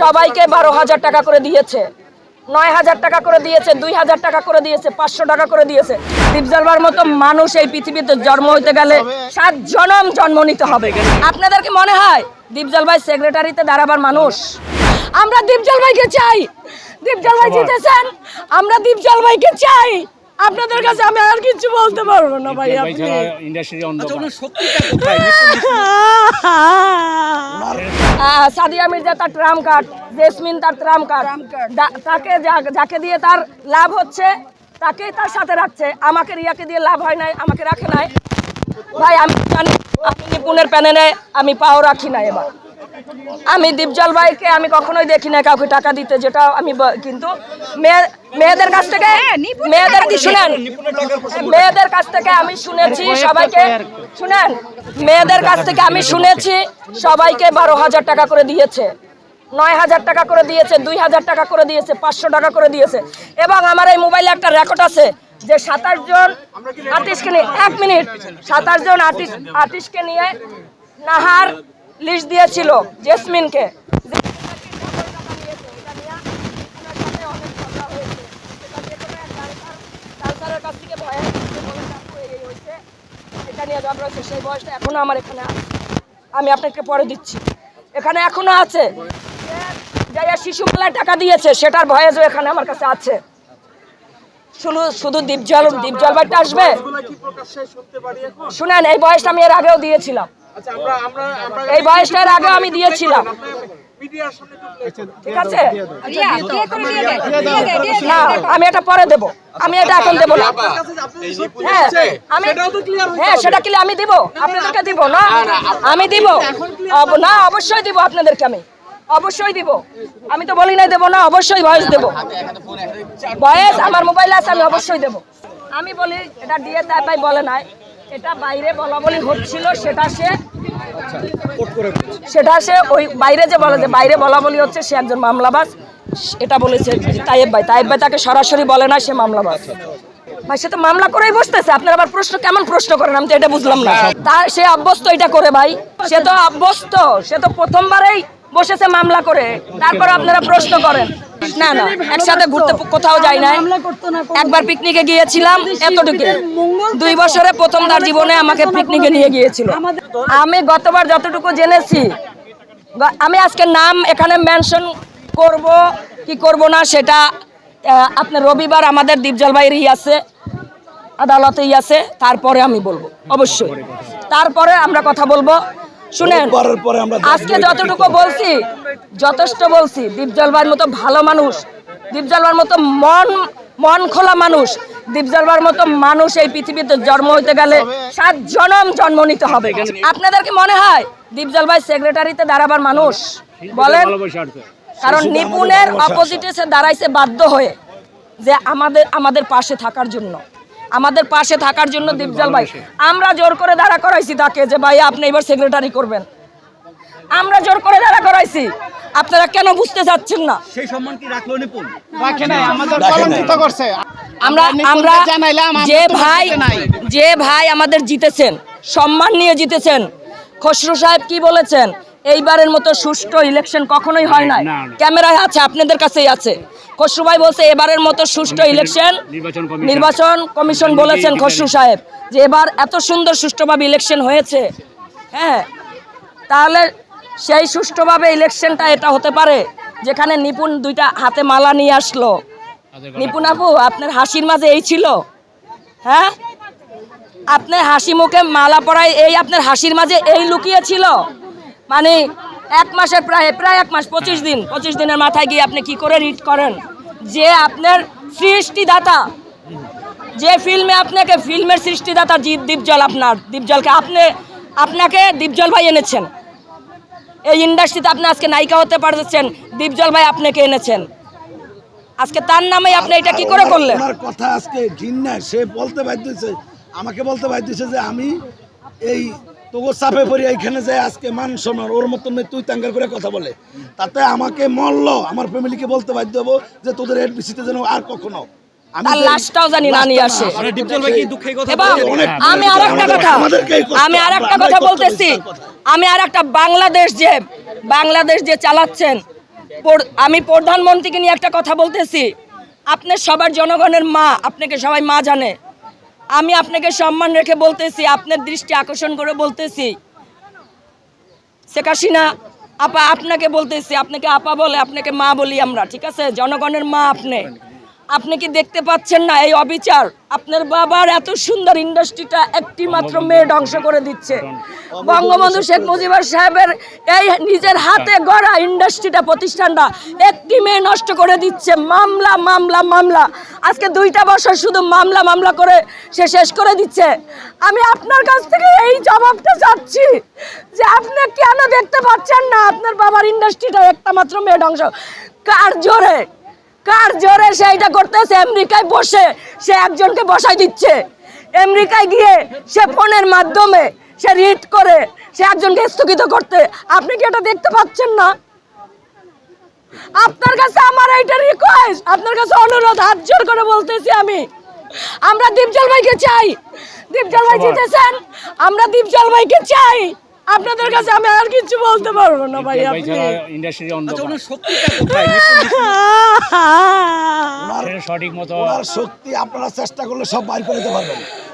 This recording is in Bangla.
সবাইকে বারো হাজার টাকা করে দিয়েছে। নয় হাজার টাকা করে দিয়েছে দুই হাজার টাকা করে দিয়েছে পাঁচশো টাকা করে দিয়েছে। দীপজলবার মতো মানুষ এই পৃথিবীতে জন্ম হইতে গেলে সাত জনম জন্ম নিতে হবে। আপনাদের কি মনে হয় দীপজল ভাই সেক্রেটারিতে দাঁড়াবার মানুষ? আমরা দীপজল ভাইকে চাই। দীপজল ভাই জিতেছেন আমরা দীপজল ভাইকে চাই। আপনাদের কাছে আমি আর কিছু বলতে পারব না ভাই আপনি। ইন্ডাস্ট্রি অন্ধকার। আহ, সাদিয়া মির্জা তার ট্রাম কার্ড জেসমিন তার ট্রাম কার্ড। তাকে যা- যাকে দিয়ে তার লাভ হচ্ছে তাকেই তার সাথে রাখছে। আমাকে রিয়াকে দিয়ে লাভ হয় নাই আমাকে রাখে নাই। ভাই আমি জানি আমি নিপুণের প্যানেলে আমি পাও রাখি না এবার। আমি দীপজল ভাইকে আমি কখনোই দেখি না কাউকে টাকা দিতে যেটা আমি ব- কিন্তু মেয়ে- মেয়েদের কাছ থেকে মেয়েদের শুনেন মেয়েদের কাছ থেকে আমি শুনেছি সবাইকে শুনেন মেয়েদের কাছ থেকে আমি শুনেছি সবাইকে বারো হাজার টাকা করে দিয়েছে। নয় হাজার টাকা করে দিয়েছে দুই হাজার টাকা করে দিয়েছে পাঁচশো টাকা করে দিয়েছে। এবং আমার এই মোবাইলে একটা রেকর্ড আছে যে সাতাশ জন আর্টিস্টকে নিয়ে এক মিনিট সাতাশ জন আর্টিস্ট আর্টিস্টকে নিয়ে নাহার লিস্ট দিয়েছিল জেসমিনকে। সেই আমার এখানে আছে আমি আপনাকে পরে দিচ্ছি। এখানে এখনও আছে। যাইয়া শিশু মেলায় টাকা দিয়েছে, সেটার ভয়েসও এখানে আমার কাছে আছে। শুধু শুধু দীপজল দীপজল ভাইটা আসবে? শুনেন এই বয়সটা আমি এর আগেও দিয়েছিলাম। এই বয়সটা এর আগেও আমি দিয়েছিলাম। ঠিক আছে? না আমি এটা পরে দেব। আমি এটা এখন দেব না। হ্যাঁ আমি হ্যাঁ সেটা কি আমি দিব। আপনাদেরকে দিব না? আমি দিব। অব- না অবশ্যই দিব আপনাদেরকে আমি। অবশ্যই দিব। আমি তো বলি নাই দেব না, অবশ্যই ভয়েস দেব। ভয়েস আমার মোবাইল আছে, আমি অবশ্যই দেব। আমি বলি, এটা দিয়ে তাই ভাই বলে নাই, এটা বাইরে বলা বলি হচ্ছিল সেটা সে সেটা সে ওই বাইরে যে বলে যে বাইরে বলা বলি হচ্ছে, সে একজন মামলাবাজ। এটা বলেছে তাইব ভাই। তাইব ভাই তাকে সরাসরি বলে না, সে মামলাবাজ। ভাই সে তো মামলা করেই বসতেছে। আপনার আবার প্রশ্ন কেমন প্রশ্ন করেন? আমি তো এটা বুঝলাম না। তার সে অভ্যস্ত এটা করে ভাই। সে তো অভ্যস্ত সে তো প্রথমবারেই বসেছে মামলা করে। তারপর আপনারা প্রশ্ন করেন। না না একসাথে ঘুরতে কোথাও যাই না একবার পিকনিকে গিয়েছিলাম এতটুকু। দুই বছরে প্রথম তার জীবনে আমাকে পিকনিকে নিয়ে গিয়েছিল। আমি গতবার যতটুকু জেনেছি আমি আজকে নাম এখানে মেনশন করব কি করব না সেটা আহ, আপনার রবিবার আমাদের দীপজল ভাইয়ের আছে। আদালতেই আছে তারপরে আমি বলব অবশ্যই। তারপরে আমরা কথা বলব। শুনেন আজকে যতটুকু বলছি যথেষ্ট বলছি দীপজলবার মতো ভালো মানুষ দীপজলবার মতো মন মন খোলা মানুষ দীপজলবার মতো মানুষ এই পৃথিবীতে জন্ম হইতে গেলে সাত জনম জন্ম নিতে হবে। আপনাদের কি মনে হয় দীপজল ভাই সেক্রেটারিতে দাঁড়াবার মানুষ? বলেন কারণ নিপুণের অপোজিটে সে দাঁড়াইছে বাধ্য হয়ে যে আমাদের আমাদের পাশে থাকার জন্য। আমাদের পাশে থাকার জন্য দীপজল ভাই আমরা জোর করে দাঁড়া করাইছি তাকে যে ভাই আপনি এবার সেক্রেটারি করবেন। আমরা জোর করে দাঁড়া করাইছি। আপনারা কেন বুঝতে চাচ্ছেন না? সেই সম্মান কি রাখল নিপুণ? রাখে নাই আমাদের কলঙ্কিত করছে। আমরা আমরা জানাইলাম যে ভাই যে ভাই আমাদের জিতেছেন সম্মান নিয়ে জিতেছেন। খসরু সাহেব কি বলেছেন? এইবারের মতো সুষ্ঠু ইলেকশন কখনোই হয় না না, না। ক্যামেরায় আছে আপনাদের কাছেই আছে। খসরু ভাই বলছে এবারের মতো সুষ্ঠু ইলেকশন নির্বাচন কমিশন। বলেছেন খসরু সাহেব যে এবার এত সুন্দর সুষ্ঠুভাবে ইলেকশন হয়েছে। হ্যাঁ তাহলে সেই সুষ্ঠুভাবে ইলেকশনটা এটা হতে পারে যেখানে নিপুণ দুইটা হাতে মালা নিয়ে আসলো। নিপুণ আপু আপনার হাসির মাঝে এই ছিল। হ্যাঁ আপনার হাসি মুখে মালা পরায় এই আপনার হাসির মাঝে এই লুকিয়ে ছিল। মানে এক মাসের প্রায় প্রায় এক মাস, পঁচিশ দিন, পঁচিশ দিনের মাথায় গিয়ে আপনি কি করে রিড করেন? যে আপনার সৃষ্টিদাতা, যে ফিল্মে আপনাকে, ফিল্মের সৃষ্টিদাতা জিৎ দীপজল আপনার, দীপজলকে আপনি, আপনাকে দীপজল ভাই এনেছেন। এই ইন্ডাস্ট্রিতে আপনি আজকে নায়িকা হতে পারছেন দীপজল ভাই আপনাকে এনেছেন। আজকে তার নামে আপনি এটা কি করে করলেন? কথা আজকে ঘৃণা সে বলতে বাধ্য আমাকে বলতে বাধ্য যে আমি এই তোগো চাপে পড়ি এইখানে যে আজকে মান শোনার ওর মতন তুই তাঙ্গার করে কথা বলে। তাতে আমাকে মরল আমার ফ্যামিলিকে বলতে বাধ্য হব যে তোদের এর বিসিতে যেন আর কখনো। আমি তার লাশটাও জানি না নিয়ে আসে। এবং আর একটা কথা আমাদেরকে এই কষ্ট- আমি আর একটা কথা বলতেছি। আমি আর একটা বাংলাদেশ যে বাংলাদেশ যে চালাচ্ছেন আমি প্রধানমন্ত্রীকে নিয়ে একটা কথা বলতেছি। আপনি সবার জনগণের মা আপনাকে সবাই মা জানে। আমি আপনাকে সম্মান রেখে বলতেছি, আপনার দৃষ্টি আকর্ষণ করে বলতেছি। শেখ হাসিনা, আপা, আপনাকে বলতেছি, আপনাকে আপা বলে, আপনাকে মা বলি আমরা, ঠিক আছে? জনগণের মা আপনি। আপনি কি দেখতে পাচ্ছেন না এই অবিচার? আপনার বাবার এত সুন্দর ইন্ডাস্ট্রিটা একটি মাত্র মেয়ে ধ্বংস করে দিচ্ছে। বঙ্গবন্ধু শেখ মুজিবুর সাহেবের এই নিজের হাতে গড়া ইন্ডাস্ট্রিটা প্রতিষ্ঠানটা একটি মেয়ে নষ্ট করে দিচ্ছে। মামলা মামলা মামলা। আজকে দুইটা বছর শুধু মামলা মামলা করে সে শেষ করে দিচ্ছে। আমি আপনার কাছ থেকে এই জবাবটা চাচ্ছি যে আপনি কেন দেখতে পাচ্ছেন না আপনার বাবার ইন্ডাস্ট্রিটা একটা মাত্র মেয়ে ধ্বংস। কার জোরে? কার জোরে সে এটা করতেছে? আমেরিকায় বসে সে একজনকে বসাই দিচ্ছে। আমেরিকায় গিয়ে সে ফোনের মাধ্যমে সে রিড করে সে একজনকে স্থগিত করতে। আপনি কি এটা দেখতে পাচ্ছেন না? আপনার কাছে আমার এইটা রিকোয়েস্ট আপনার কাছে অনুরোধ হাত জোর করে বলতেছি আমি। আমরা দীপজল ভাইকে চাই। দীপজল ভাই জিতেছেন। আমরা দীপজল ভাইকে চাই। আপনাদের কাছে আমি আর কিছু বলতে পারব না ভাই আপনি। ইন্ডাস্ট্রি আচ্ছা সঠিক মতো শক্তি আপনারা চেষ্টা করলে সব বাইর করে দিতে পারবেন।